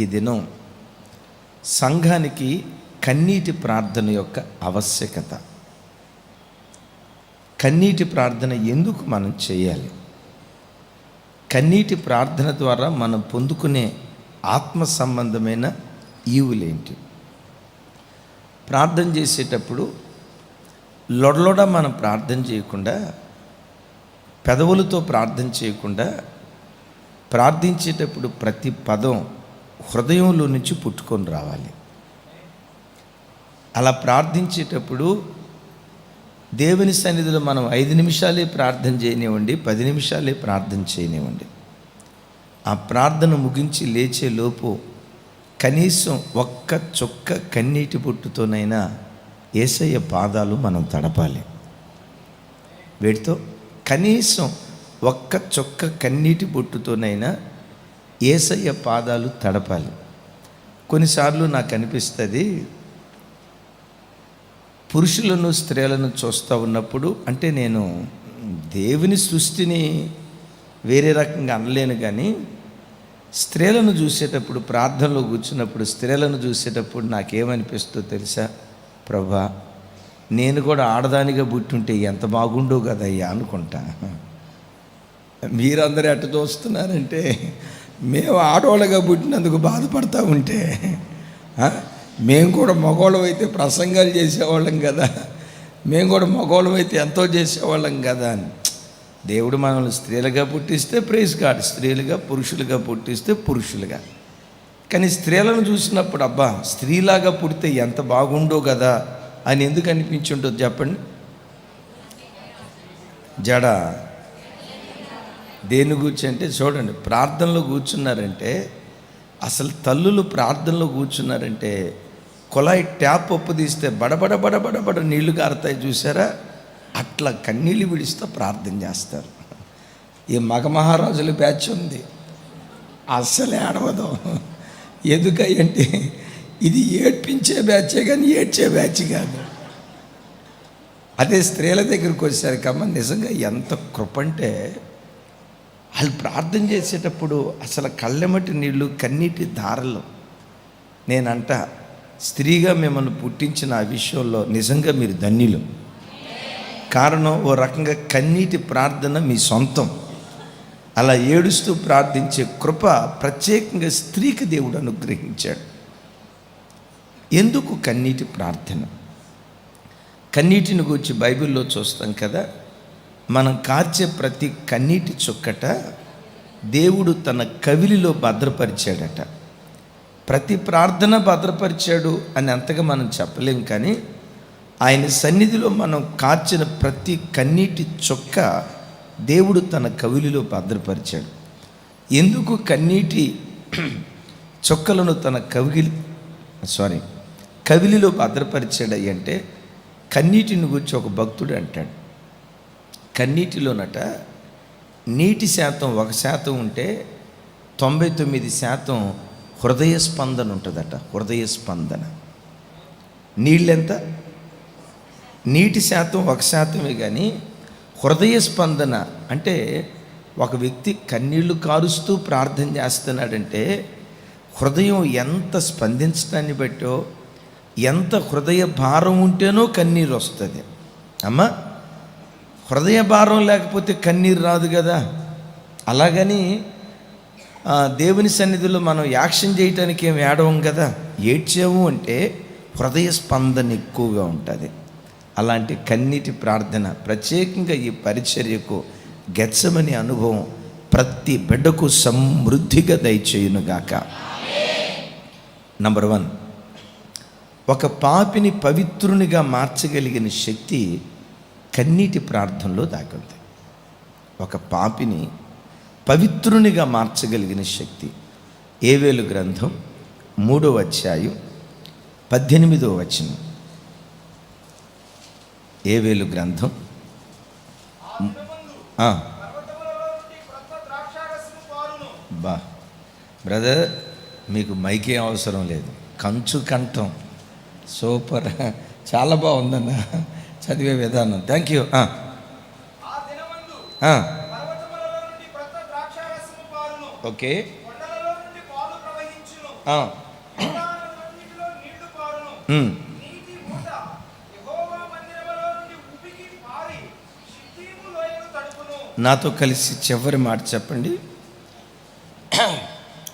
ఈ దినం సంఘానికి కన్నీటి ప్రార్థన యొక్క ఆవశ్యకత. కన్నీటి ప్రార్థన ఎందుకు మనం చేయాలి? కన్నీటి ప్రార్థన ద్వారా మనం పొందుకునే ఆత్మ సంబంధమైన ఈవులేంటి? ప్రార్థన చేసేటప్పుడు లొడలొడ మనం ప్రార్థన చేయకుండా పెదవులతో ప్రార్థన చేయకుండా ప్రార్థించేటప్పుడు ప్రతి పదం హృదయంలో నుంచి పుట్టుకొని రావాలి. అలా ప్రార్థించేటప్పుడు దేవుని సన్నిధిలో మనం ఐదు నిమిషాలే ప్రార్థన చేయనివ్వండి పది నిమిషాలే ప్రార్థన చేయనివ్వండి. ఆ ప్రార్థన ముగించి లేచే లోపు కనీసం ఒక్క చొక్క కన్నీటి పుట్టుతోనైనా ఏసయ్య పాదాలు మనం తడపాలి. వీటితో కనీసం ఒక్క చొక్క కన్నీటి బొట్టుతోనైనా ఏసయ్య పాదాలు తడపాలి. కొన్నిసార్లు నాకు అనిపిస్తుంది పురుషులను స్త్రీలను చూస్తూ ఉన్నప్పుడు అంటే నేను దేవుని సృష్టిని వేరే రకంగా అనలేను కానీ స్త్రీలను చూసేటప్పుడు ప్రార్థనలో కూర్చున్నప్పుడు స్త్రీలను చూసేటప్పుడు నాకేమనిపిస్తుందో తెలుసా? ప్రభా నేను కూడా ఆడదానిగా పుట్టుంటే ఎంత బాగుండో కదయ్యా అనుకుంటా. మీరందరూ ఎట్ట చూస్తున్నారంటే మేము ఆడవాళ్ళగా పుట్టినందుకు బాధపడతా ఉంటే మేము కూడా మగవాళ్ళం అయితే ప్రసంగాలు చేసేవాళ్ళం కదా. మేము కూడా మగవాళ్ళం అయితే ఎంతో చేసేవాళ్ళం కదా అని. దేవుడు మనల్ని స్త్రీలుగా పుట్టిస్తే ప్రేస్ కాదు స్త్రీలుగా పురుషులుగా పుట్టిస్తే పురుషులుగా. కానీ స్త్రీలను చూసినప్పుడు అబ్బా స్త్రీలాగా పుడితే ఎంత బాగుండో కదా అని ఎందుకు అనిపించి ఉంటుంది చెప్పండి. జడ దేని గురించి అంటే చూడండి ప్రార్థనలో కూర్చున్నారంటే అసలు తల్లులు ప్రార్థనలో కూర్చున్నారంటే కుళాయి ట్యాప్ ఒప్పదీస్తే బడబడ బడబడ బడ నీళ్ళు కారుతాయి చూసారా? అట్లా కన్నీళ్ళు విడిస్తూ ప్రార్థన చేస్తారు. ఈ మగ మహారాజుల బ్యాచ్ ఉంది. అస్సలే ఏడవదు ఎందుకంటే ఇది ఏడ్పించే బ్యాచే కానీ ఏడ్చే బ్యాచ్ కాదు. అదే స్త్రీల దగ్గరికి వచ్చేసరికమ్మ నిజంగా ఎంత కృప అంటే వాళ్ళు ప్రార్థన చేసేటప్పుడు అసలు కళ్ళెమటి నీళ్ళు కన్నీటి ధారలు. నేనంట స్త్రీగా మిమ్మల్ని పుట్టించిన ఆ విషయంలో నిజంగా మీరు ధన్యులు. కారణం ఓ రకంగా కన్నీటి ప్రార్థన మీ సొంతం. అలా ఏడుస్తూ ప్రార్థించే కృప ప్రత్యేకంగా స్త్రీకి దేవుడు అనుగ్రహించాడు. ఎందుకు కన్నీటి ప్రార్థన? కన్నీటిని గురించి బైబిల్లో చూస్తాం కదా మనం కార్చే ప్రతి కన్నీటి చుక్కట దేవుడు తన కవిలిలో భద్రపరిచాడట. ప్రతి ప్రార్థన భద్రపరిచాడు అని అంతగా మనం చెప్పలేం కానీ ఆయన సన్నిధిలో మనం కార్చిన ప్రతి కన్నీటి చుక్క దేవుడు తన కవిలిలో భద్రపరిచాడు. ఎందుకు కన్నీటి చుక్కలను తన కవి సారీ కవిలిలో భద్రపరిచాడు అంటే కన్నీటిని గురించి ఒక భక్తుడు అంటాడు. కన్నీటిలోనట నీటి శాతం ఒక శాతం ఉంటే తొంభై తొమ్మిది శాతం హృదయ స్పందన ఉంటుందట. హృదయ స్పందన. నీళ్ళెంత? నీటి శాతం ఒక శాతమే కానీ హృదయ స్పందన అంటే ఒక వ్యక్తి కన్నీళ్ళు కారుస్తూ ప్రార్థన చేస్తున్నాడంటే హృదయం ఎంత స్పందించడాన్ని బట్టో ఎంత హృదయ భారం ఉంటేనో కన్నీరు వస్తుంది. అమ్మా! హృదయ భారం లేకపోతే కన్నీరు రాదు కదా. అలాగని దేవుని సన్నిధిలో మనం యాక్షన్ చేయటానికి ఏం ఏడవం కదా. ఏడ్చాము అంటే హృదయ స్పందన ఎక్కువగా ఉంటుంది. అలాంటి కన్నీటి ప్రార్థన ప్రత్యేకంగా ఈ పరిచర్యకు గెచ్చమని అనుభవం ప్రతి బిడ్డకు సమృద్ధిగా దయచేయునుగాక నంబర్ వన్ ఒక పాపిని పవిత్రునిగా మార్చగలిగిన శక్తి కన్నీటి ప్రార్థనలో దాగుంది. ఒక పాపిని పవిత్రునిగా మార్చగలిగిన శక్తి. ఏవేలు గ్రంథం మూడో అధ్యాయం పద్దెనిమిదో వచనం. ఏవేలు గ్రంథం? బా బ్రదర్ మీకు మైకే అవసరం లేదు. కంచు కంఠం. సూపర్. చాలా బాగుందన్నా. చదివే విధానం. Thank you okay. నాతో కలిసి చివరి మాట చెప్పండి.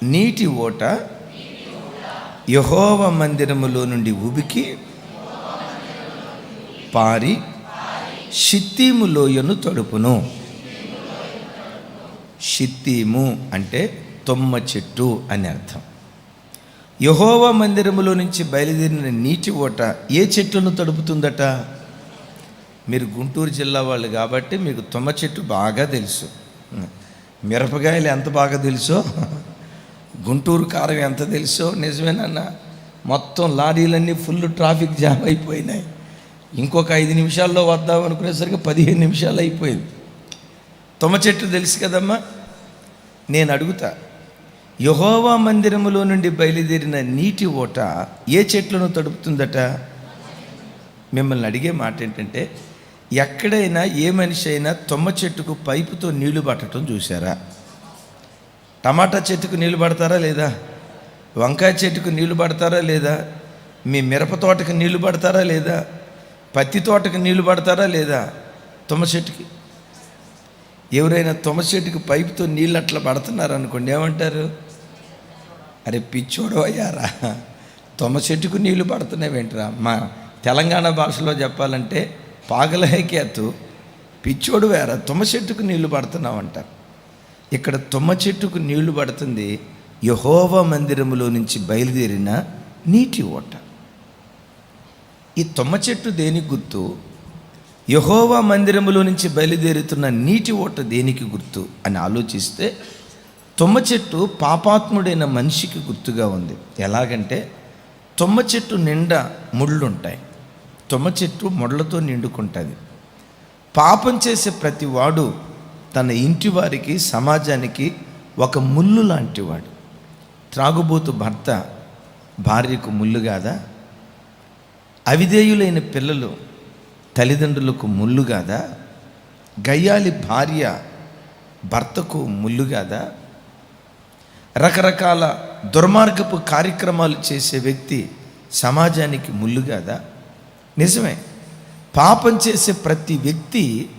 నీటి ఓట యహోవ మందిరములో నుండి ఉబికి పారి షిత్తీము లోయను తడుపును. షిత్తీము అంటే తొమ్మ చెట్టు అని అర్థం. యహోవ మందిరములో నుంచి బయలుదేరిన నీటి ఓట ఏ చెట్లను తడుపుతుందట? మీరు గుంటూరు జిల్లా వాళ్ళు కాబట్టి మీకు తుమ్మ చెట్టు బాగా తెలుసు. మిరపకాయలు ఎంత బాగా తెలుసో? గుంటూరు కారం ఎంత తెలుసో? నిజమేనన్నా మొత్తం లారీలన్నీ ఫుల్ ట్రాఫిక్ జామ్ అయిపోయినాయి. ఇంకొక ఐదు నిమిషాల్లో వద్దాం అనుకునేసరికి పదిహేను నిమిషాలు అయిపోయింది. తుమ్మ చెట్టు తెలుసు కదమ్మా? నేను అడుగుతా యహోవా మందిరములో నుండి బయలుదేరిన నీటి ఓట ఏ చెట్లను తడుపుతుందట? మిమ్మల్ని అడిగే మాట ఏంటంటే ఎక్కడైనా ఏ మనిషి అయినా తుమ్మ చెట్టుకు పైపుతో నీళ్ళు పట్టడం చూసారా టమాటా చెట్టుకు నీళ్ళు పడతారా లేదా? వంకాయ చెట్టుకు నీళ్ళు పడతారా లేదా? మీ మిరప తోటకు నీళ్ళు పడతారా లేదా? పత్తి తోటకు నీళ్ళు పడతారా లేదా? తుమ్మ చెట్టుకి. ఎవరైనా తుమ్మ చెట్టుకి పైపుతో నీళ్ళు అట్లా పడుతున్నారు అనుకోండి ఏమంటారు? అరే పిచ్చోడు అయ్యారా? తుమ్మ చెట్టుకు నీళ్ళు పడుతున్నాయి ఏంటరా మా తెలంగాణ భాషలో చెప్పాలంటే పాగలహేకేతు పిచ్చోడు వేరా తుమ్మ చెట్టుకు నీళ్ళు అంటారు ఇక్కడ తుమ్మ చెట్టుకు నీళ్ళు పడుతుంది యహోవ మందిరములో నుంచి బయలుదేరిన నీటి ఓట. ఈ తుమ్మ చెట్టు దేనికి గుర్తు? యహోవా మందిరములో నుంచి బయలుదేరుతున్న నీటి ఓట దేనికి గుర్తు? అని ఆలోచిస్తే తుమ్మ చెట్టు పాపాత్ముడైన మనిషికి గుర్తుగా ఉంది. ఎలాగంటే తుమ్మ చెట్టు నిండా ముళ్ళుంటాయి. తుమ్మ చెట్టు ముళ్ళతో నిండుకుంటుంది. పాపం చేసే ప్రతి వాడు తన ఇంటి వారికి సమాజానికి ఒక ముళ్ళు లాంటివాడు. త్రాగుబోతు భర్త భార్యకు ముళ్ళు కాదా? అవిధేయులైన పిల్లలు తల్లిదండ్రులకు ముళ్ళు కాదా? గయ్యాలి భార్య భర్తకు ముళ్ళు కాదా? రకరకాల దుర్మార్గపు కార్యక్రమాలు చేసే వ్యక్తి సమాజానికి ముళ్ళు కాదా? నిజమే. పాపం చేసే ప్రతి వ్యక్తి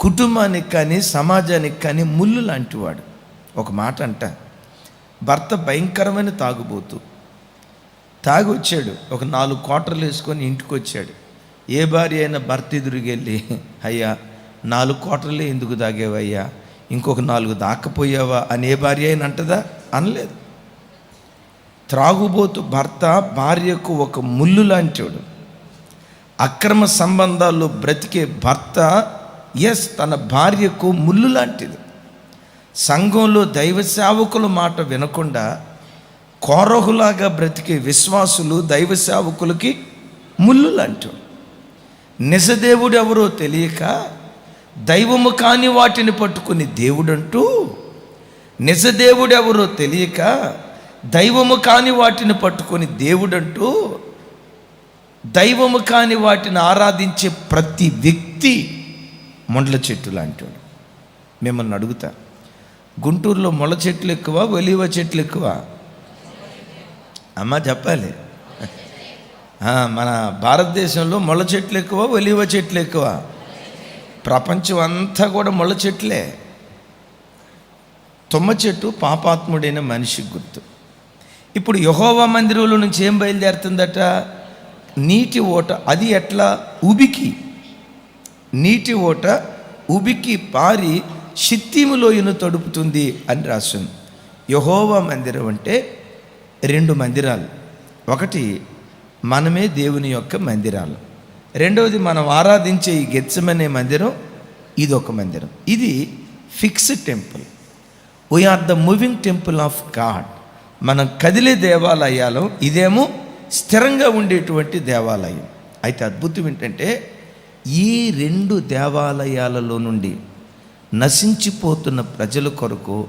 కుటుంబానికి కానీ సమాజానికి కానీ ముళ్ళు లాంటివాడు. ఒక మాట అంట భర్త భయంకరమైన తాగుబోతూ తాగి వచ్చాడు ఒక నాలుగు క్వార్టర్లు వేసుకొని ఇంటికి వచ్చాడు ఏ భార్య అయినా భర్త ఎదురుకెళ్ళి అయ్యా నాలుగు క్వార్టర్లే ఎందుకు తాగేవయ్యా? ఇంకొక నాలుగు దాక్కపోయావా? అని ఏ భార్య అయినా అంటదా? అనలేదు. త్రాగుబోతు భర్త భార్యకు ఒక ముళ్ళు లాంటివాడు అక్రమ సంబంధాల్లో బ్రతికే భర్త ఎస్ తన భార్యకు ముళ్ళు లాంటిది. సంఘంలో దైవ సేవకుల మాట వినకుండా కోరహులాగా బ్రతికే విశ్వాసులు దైవ సేవకులకి ముళ్ళు లాంటివాడు నిజదేవుడు ఎవరో తెలియక దైవము కాని వాటిని పట్టుకుని దేవుడంటూ. నిజదేవుడు ఎవరో తెలియక దైవము కాని వాటిని పట్టుకొని దేవుడంటూ. దైవము కాని వాటిని ఆరాధించే ప్రతి వ్యక్తి మొండ్ల చెట్టు లాంటివాడు మిమ్మల్ని అడుగుతా గుంటూరులో మొల చెట్లు ఎక్కువ ఒలివ చెట్లు ఎక్కువ? అమ్మ చెప్పాలి. మన భారతదేశంలో మొల చెట్లు ఎక్కువ ఒలివ చెట్లు ఎక్కువ. ప్రపంచం అంతా కూడా మొల చెట్లే. తుమ్మ చెట్టు పాపాత్ముడైన మనిషి గుర్తు. ఇప్పుడు యహోవా మందిరంలో నుంచి ఏం బయలుదేరుతుందట? నీటి ఓట అది ఎట్లా? ఉబికి. నీటి ఓట ఉబికి పారి షిత్తీము తడుపుతుంది అని రాసింది. యహోవా మందిరం అంటే రెండు మందిరాలు. ఒకటి మనమే దేవుని యొక్క మందిరాలు. రెండవది మనం ఆరాధించే ఈ గెచ్చమనే మందిరం ఇది ఒక మందిరం. ఇది fixed temple. We are the moving temple of God మనం కదిలే దేవాలయాలు ఇదేమో స్థిరంగా ఉండేటువంటి దేవాలయం. అయితే అద్భుతం ఏంటంటే ఈ రెండు దేవాలయాలలో నుండి నశించిపోతున్న ప్రజల కొరకు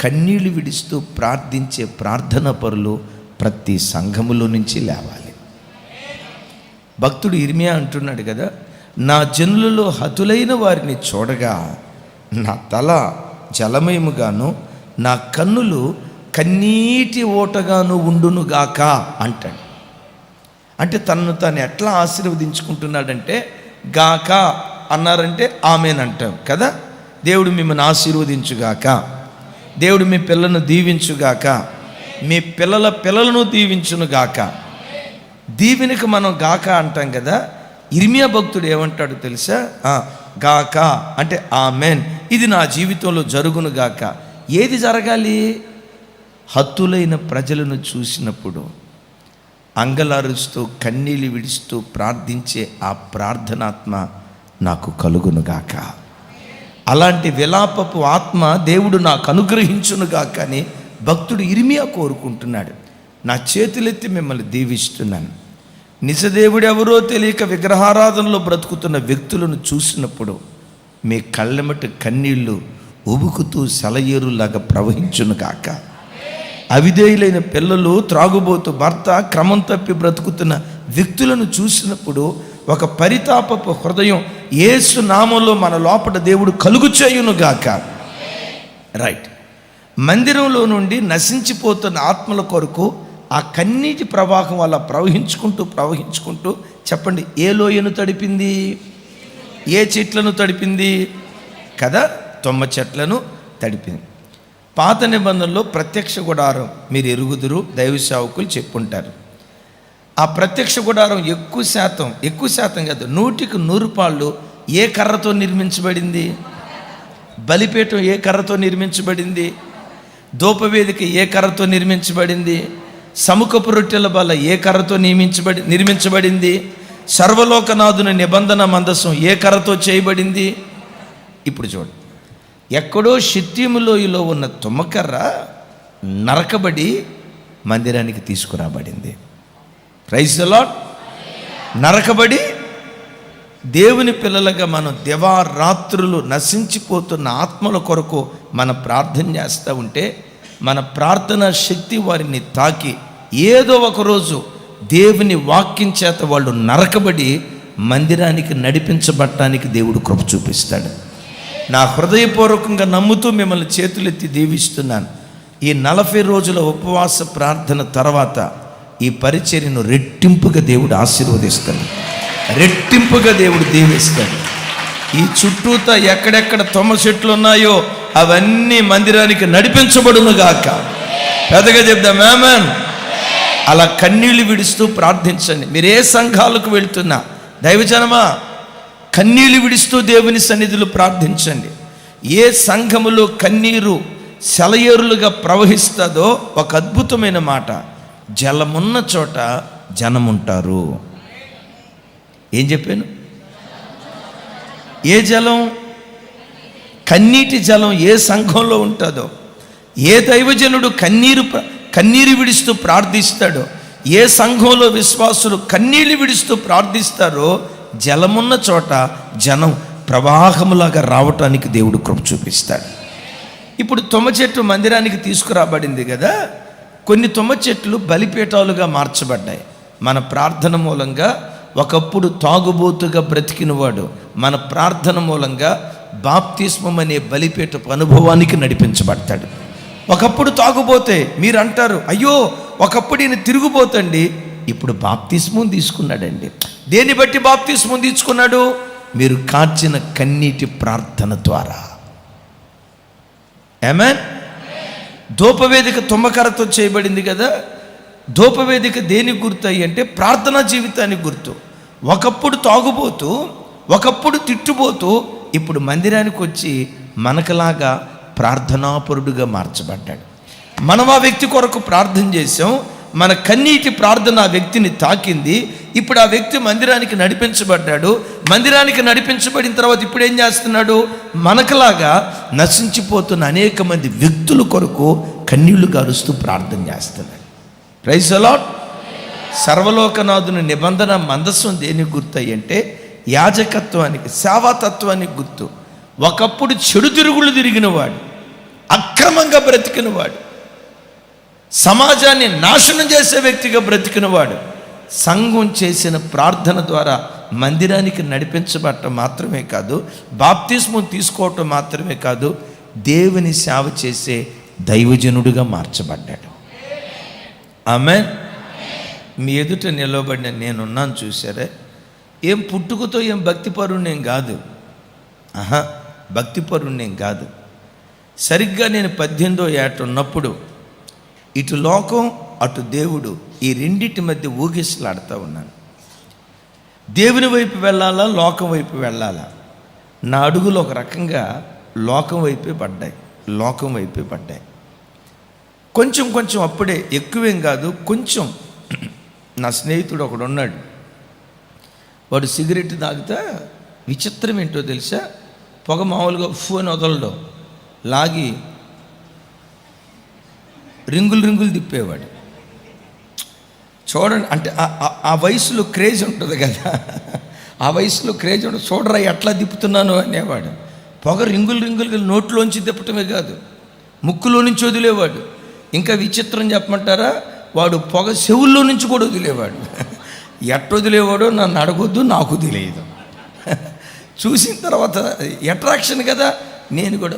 కన్నీళ్ళు విడుస్తూ ప్రార్థించే ప్రార్థన పరులు ప్రతి సంఘములో నుంచి లేవాలి. భక్తుడు ఇర్మియా అంటున్నాడు కదా నా జనులలో హతులైన వారిని చూడగా నా తల జలమయముగాను నా కన్నులు కన్నీటి ఓటగాను ఉండునుగాక అంటాడు. అంటే తనను తాను ఎట్లా ఆశీర్వదించుకుంటున్నాడంటే గాక అన్నారంటే ఆమెనంటాం కదా దేవుడు మిమ్మల్ని ఆశీర్వదించుగాక. దేవుడు మీ పిల్లలను దీవించుగాక. మీ పిల్లల పిల్లలను దీవించునుగాక. దీవెనకు మనం గాక అంటాం కదా. ఇర్మియా భక్తుడు ఏమంటాడు తెలుసా? గాక అంటే ఆమెన్. ఇది నా జీవితంలో జరుగును గాక ఏది జరగాలి? హత్తులైన ప్రజలను చూసినప్పుడు అంగలారుస్తూ కన్నీళ్ళు విడుస్తూ ప్రార్థించే ఆ ప్రార్థనాత్మ నాకు కలుగునుగాక. అలాంటి విలాపపు ఆత్మ దేవుడు నాకు అనుగ్రహించునుగా కానీ భక్తుడు ఇరిమియా కోరుకుంటున్నాడు. నా చేతులెత్తి మిమ్మల్ని దీవిస్తున్నాను. నిజదేవుడు ఎవరో తెలియక విగ్రహారాధనలో బ్రతుకుతున్న వ్యక్తులను చూసినప్పుడు మీ కళ్ళెమటి కన్నీళ్ళు ఉబుకుతూ సెలయేరులాగా ప్రవహించునుగాక అవిధేయులైన పిల్లలు త్రాగుబోతు భర్త క్రమం తప్పి బ్రతుకుతున్న వ్యక్తులను చూసినప్పుడు ఒక పరితాపపు హృదయం యేసు నామంలో మన లోపల దేవుడు కలుగుచేయును గాక. రైట్ మందిరంలో నుండి నశించిపోతున్న ఆత్మల కొరకు ఆ కన్నీటి ప్రవాహం వల్ల ప్రవహించుకుంటూ ప్రవహించుకుంటూ చెప్పండి ఏ లోయను తడిపింది? ఏ చెట్లను తడిపింది? కదా తొమ్మ చెట్లను తడిపింది. పాత నిబంధనలో ప్రత్యక్ష గుడారం మీరు ఎరుగుదురు దైవ సేవకులు చెప్పుంటారు. ఆ ప్రత్యక్ష గుడారం ఎక్కువ శాతం ఎక్కువ శాతం కాదు నూటికి నూరు పాళ్ళు ఏ కర్రతో నిర్మించబడింది? బలిపీఠం ఏ కర్రతో నిర్మించబడింది? దూపవేదిక ఏ కర్రతో నిర్మించబడింది? సముఖపు రొట్టెల బల ఏ కర్రతో నియమించబడి నిర్మించబడింది? సర్వలోకనాథుని నిబంధన మందసం ఏ కర్రతో చేయబడింది? ఇప్పుడు చూడండి ఎక్కడో శిత్యములోయలో ఉన్న తుమ్మకర్ర నరకబడి మందిరానికి తీసుకురాబడింది. ప్రైజ్ లాట్ నరకబడి దేవుని పిల్లలుగా మనం దివారాత్రులు నశించిపోతున్న ఆత్మల కొరకు మన ప్రార్థన చేస్తూ ఉంటే మన ప్రార్థన శక్తి వారిని తాకి ఏదో ఒక రోజు దేవుని వాక్యం చేత వాళ్ళు నరకబడి మందిరానికి నడిపించబట్టడానికి దేవుడు కృప చూపిస్తాడు. నా హృదయపూర్వకంగా నమ్ముతూ మిమ్మల్ని చేతులెత్తి దీవిస్తున్నాను. ఈ నలభై రోజుల ఉపవాస ప్రార్థన తర్వాత ఈ పరిచర్యను రెట్టింపుగా దేవుడు ఆశీర్వదిస్తాడు. రెట్టింపుగా దేవుడు దీవిస్తాడు. ఈ చుట్టూతా ఎక్కడెక్కడ తొమ్మ చెట్లు ఉన్నాయో అవన్నీ మందిరానికి నడిపించబడును గాక పెద్దగా చెప్దాం మేమన్ అలా కన్నీళ్ళు విడుస్తూ ప్రార్థించండి. మీరు ఏ సంఘాలకు వెళ్తున్నా. దైవజనమా కన్నీళ్ళు విడుస్తూ దేవుని సన్నిధులు ప్రార్థించండి. ఏ సంఘములో కన్నీరు సెలయేరులుగా ప్రవహిస్తుందో ఒక అద్భుతమైన మాట. జలమున్న చోట జనముంటారు. ఏం చెప్పాను? ఏ జలం? కన్నీటి జలం ఏ సంఘంలో ఉంటుందో ఏ దైవజనుడు కన్నీరు కన్నీరు విడుస్తూ ప్రార్థిస్తాడో ఏ సంఘంలో విశ్వాసులు కన్నీళ్ళు విడుస్తూ ప్రార్థిస్తారో జలమున్న చోట జనం ప్రవాహములాగా రావటానికి దేవుడు కృప చూపిస్తాడు. ఇప్పుడు తుమ్మ చెట్టు మందిరానికి తీసుకురాబడింది కదా? కొన్ని తుమ్మ చెట్లు బలిపీఠాలుగా మార్చబడ్డాయి. మన ప్రార్థన మూలంగా ఒకప్పుడు తాగుబోతుగా బ్రతికినవాడు మన ప్రార్థన మూలంగా బాప్తిస్మం అనే బలిపీఠపు అనుభవానికి నడిపించబడతాడు. ఒకప్పుడు తాగుబోతే మీరు అంటారు అయ్యో ఒకప్పుడు ఈయన తిరుగుబోతండి. ఇప్పుడు బాప్తిస్మం తీసుకున్నాడండి. దేన్ని బట్టి బాప్తిస్మం తీసుకున్నాడు? మీరు కార్చిన కన్నీటి ప్రార్థన ద్వారా. ఏమన్ ధూపవేదిక తుమ్మకరతో చేయబడింది కదా. ధూపవేదిక దేనికి గుర్తు అయ్యి అంటే ప్రార్థనా జీవితానికి గుర్తు. ఒకప్పుడు తాగుబోతూ ఒకప్పుడు తిట్టుబోతూ ఇప్పుడు మందిరానికి వచ్చి మనకలాగా ప్రార్థనాపరుడుగా మార్చబడ్డాడు. మనం ఆ వ్యక్తి కొరకు ప్రార్థన చేసాం మన కన్నీటి ప్రార్థన ఆ వ్యక్తిని తాకింది. ఇప్పుడు ఆ వ్యక్తి మందిరానికి నడిపించబడ్డాడు. మందిరానికి నడిపించబడిన తర్వాత ఇప్పుడు ఏం చేస్తున్నాడు? మనకలాగా నశించిపోతున్న అనేక మంది వ్యక్తుల కొరకు కన్నీళ్ళు గారుస్తూ ప్రార్థన చేస్తున్నాడు. ప్రైజ్ అలాట్ సర్వలోకనాథుని నిబంధన మందస్సు దేనికి గుర్తయి అంటే యాజకత్వానికి సేవాతత్వానికి గుర్తు. ఒకప్పుడు చెడు తిరుగులు తిరిగినవాడు అక్రమంగా బ్రతికినవాడు సమాజాన్ని నాశనం చేసే వ్యక్తిగా బ్రతికినవాడు సంఘం చేసిన ప్రార్థన ద్వారా మందిరానికి నడిపించబడటం మాత్రమే కాదు బాప్తిస్మం తీసుకోవటం మాత్రమే కాదు దేవుని సేవ చేసే దైవజనుడిగా మార్చబడ్డాడు. ఆమె మీ ఎదుట నిలవబడిన నేనున్నాను చూసారే ఏం పుట్టుకతో ఏం భక్తిపరుణ్యం కాదు. ఆహా భక్తిపరుణ్యం కాదు. సరిగ్గా నేను పద్దెనిమిదో ఏట ఉన్నప్పుడు ఇటు లోకం అటు దేవుడు ఈ రెండింటి మధ్య ఊగిసలాడుతూ ఉన్నాను. దేవుని వైపు వెళ్ళాలా లోకం వైపు వెళ్ళాలా? నా అడుగులు ఒక రకంగా లోకం వైపే పడ్డాయి లోకం వైపే పడ్డాయి. కొంచెం కొంచెం అప్పుడే ఎక్కువేం కాదు కొంచెం నా స్నేహితుడు ఒకడు ఉన్నాడు. వాడు సిగరెట్ తాగితే విచిత్రం ఏంటో తెలుసా? పొగ మామూలుగా ఫోన్ వదలడం. లాగి రింగులు రింగులు తిప్పేవాడు. చూడండి అంటే ఆ- వయసులో క్రేజ్ ఉంటుంది కదా. ఆ వయసులో క్రేజ్ ఉంటుంది. చూడరా ఎట్లా తిప్పుతున్నాను అనేవాడు. పొగ రింగులు రింగులు నోట్లోంచి తిప్పటమే కాదు ముక్కులో నుంచి వదిలేవాడు. ఇంకా విచిత్రం చెప్పమంటారా వాడు పొగ చెవుల్లో నుంచి కూడా వదిలేవాడు. ఎట్ట వదిలేవాడో నన్ను అడగొద్దు నాకు తెలియదు. చూసిన తర్వాత అట్రాక్షన్ కదా నేను కూడా.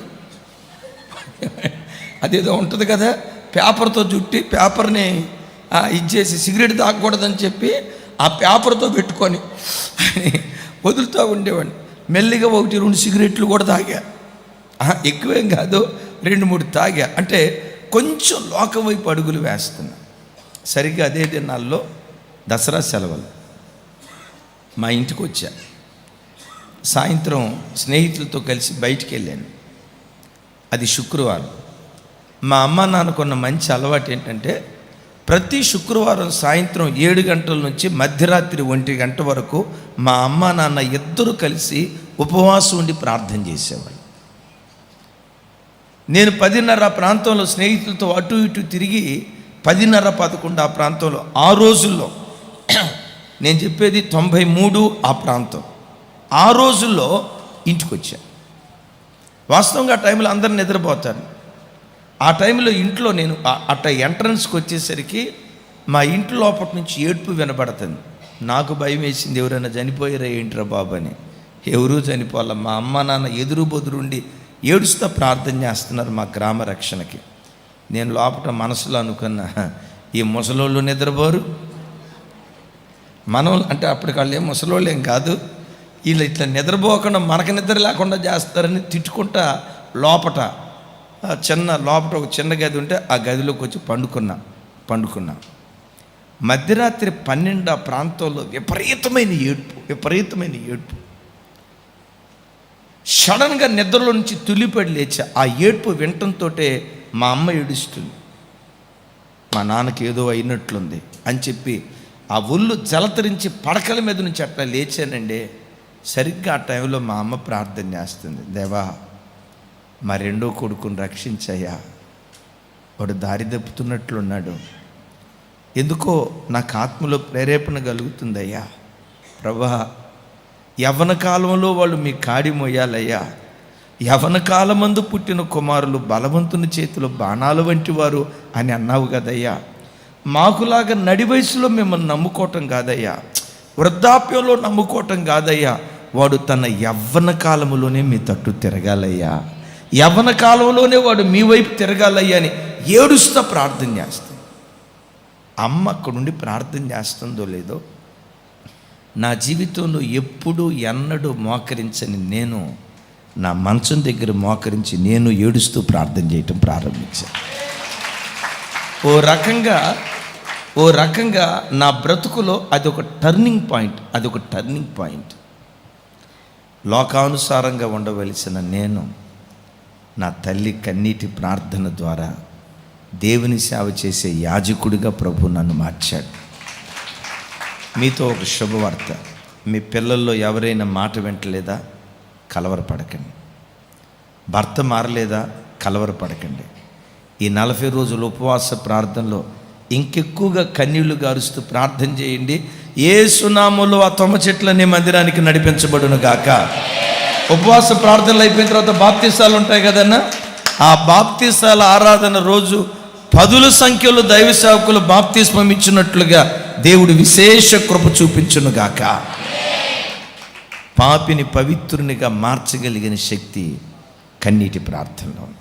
అదేదో ఉంటుంది కదా పేపర్తో చుట్టి పేపర్ని ఇచ్చేసి సిగరెట్ తాగకూడదని చెప్పి ఆ పేపర్తో పెట్టుకొని వదులుతూ ఉండేవాడిని. మెల్లిగా ఒకటి రెండు సిగరెట్లు కూడా తాగా. ఎక్కువేం కాదు రెండు మూడు తాగా. అంటే కొంచెం లోకం వైపు అడుగులు వేస్తున్నా. సరిగ్గా అదే దినాల్లో దసరా సెలవులు. మా ఇంటికి వచ్చా. సాయంత్రం స్నేహితులతో కలిసి బయటికి వెళ్ళాను. అది శుక్రవారం. మా అమ్మ నాన్నకున్న మంచి అలవాటు ఏంటంటే ప్రతి శుక్రవారం సాయంత్రం ఏడు గంటల నుంచి మధ్యరాత్రి ఒంటి గంట వరకు మా అమ్మ నాన్న ఇద్దరు కలిసి ఉపవాసం ఉండి ప్రార్థన చేసేవాళ్ళు. నేను పదిన్నర ప్రాంతంలో స్నేహితులతో అటు ఇటు తిరిగి పదిన్నర పదకొండు ఆ ప్రాంతంలో ఆ రోజుల్లో నేను చెప్పేది తొంభై మూడు ఆ ప్రాంతం. ఆ రోజుల్లో ఇంటికి వచ్చా వాస్తవంగా ఆ టైంలో అందరు నిద్రపోతారు. ఆ టైంలో ఇంట్లో నేను అట్ట ఎంట్రన్స్కి వచ్చేసరికి మా ఇంటి లోపటి నుంచి ఏడ్పు వినబడుతుంది. నాకు భయం వేసింది ఎవరైనా చనిపోయారా ఏంట్రా బాబు అని. ఎవరూ చనిపోవాల? మా అమ్మ నాన్న ఎదురు బొదురుండి ఏడుస్తూ ప్రార్థన చేస్తున్నారు మా గ్రామ రక్షణకి. నేను లోపల మనసులో అనుకున్నా ఈ ముసలోళ్ళు నిద్రపోరు. మనం అంటే అప్పటికి వాళ్ళు ఏం ముసలోళ్ళు ఏం కాదు. వీళ్ళు ఇట్లా నిద్రపోకుండా మనకు నిద్ర లేకుండా చేస్తారని తిట్టుకుంటా లోపట చిన్న లోపల ఒక చిన్న గది ఉంటే ఆ గదిలోకి వచ్చి పండుకున్నా పండుకున్నా. మధ్యరాత్రి పన్నెండు ఆ ప్రాంతంలో విపరీతమైన ఏడ్పు విపరీతమైన ఏడ్పు. సడన్గా నిద్రలో నుంచి తులిపడి లేచా. ఆ ఏడ్పు వినటంతో మా అమ్మ ఏడుస్తుంది. మా నాన్నకి ఏదో అయినట్లుంది అని చెప్పి ఆ ఒళ్ళు జలతరించి పడకల మీద నుంచి అట్లా లేచానండి. సరిగ్గా ఆ టైంలో మా అమ్మ ప్రార్థన చేస్తుంది. దేవా మా రెండో కొడుకుని రక్షించయ్యా. వాడు దారి తప్పుతున్నట్లున్నాడు. ఎందుకో నాకు ఆత్మలో ప్రేరేపణ కలుగుతుందయ్యా. ప్రభా యవన కాలంలో వాళ్ళు మీ కాడి మోయాలయ్యా. యవన కాలమందు పుట్టిన కుమారులు బలవంతుని చేతిలో బాణాలు వంటి వారు అని అన్నావు కదయ్యా. మాకులాగా నడి వయసులో మిమ్మల్ని నమ్ముకోవటం కాదయ్యా. వృద్ధాప్యంలో నమ్ముకోవటం కాదయ్యా. వాడు తన యవ్వన కాలంలోనే మీ తట్టు తిరగాలయ్యా. యవన కాలంలోనే వాడు మీ వైపు తిరగాలయ్యా అని ఏడుస్తా ప్రార్థన చేస్తాను అమ్మ అక్కడుండి ప్రార్థన చేస్తుందో లేదో నా జీవితంలో ఎప్పుడు ఎన్నడూ మోకరించని నేను నా మంచం దగ్గర మోకరించి నేను ఏడుస్తూ ప్రార్థన చేయటం ప్రారంభించాను. ఓ రకంగా ఓ రకంగా నా బ్రతుకులో అదొక టర్నింగ్ పాయింట్ అదొక టర్నింగ్ పాయింట్ లోకానుసారంగా ఉండవలసిన నేను నా తల్లి కన్నీటి ప్రార్థన ద్వారా దేవుని సేవ చేసే యాజకుడిగా ప్రభు నన్ను మార్చాడు. మీతో ఒక శుభవార్త. మీ పిల్లల్లో ఎవరైనా మాట వింటలేదా? కలవరపడకండి. భర్త మారలేదా? కలవరపడకండి. ఈ నలభై రోజుల ఉపవాస ప్రార్థనలో ఇంకెక్కువగా కన్నీళ్ళు గారుస్తూ ప్రార్థన చేయండి. ఏ సునాములో ఆ తొమ్మ చెట్లనే మందిరానికి నడిపించబడును గాక. ఉపవాస ప్రార్థనలు అయిపోయిన తర్వాత బాప్తీసాలు ఉంటాయి కదన్నా ఆ బాప్తీసాల ఆరాధన రోజు పదుల సంఖ్యలో దైవ సేవకులు బాప్తిస్మం ఇచ్చినట్లుగా దేవుడు విశేష కృప చూపించును గాక పాపిని పవిత్రునిగా మార్చగలిగిన శక్తి కన్నీటి ప్రార్థనలో ఉంది.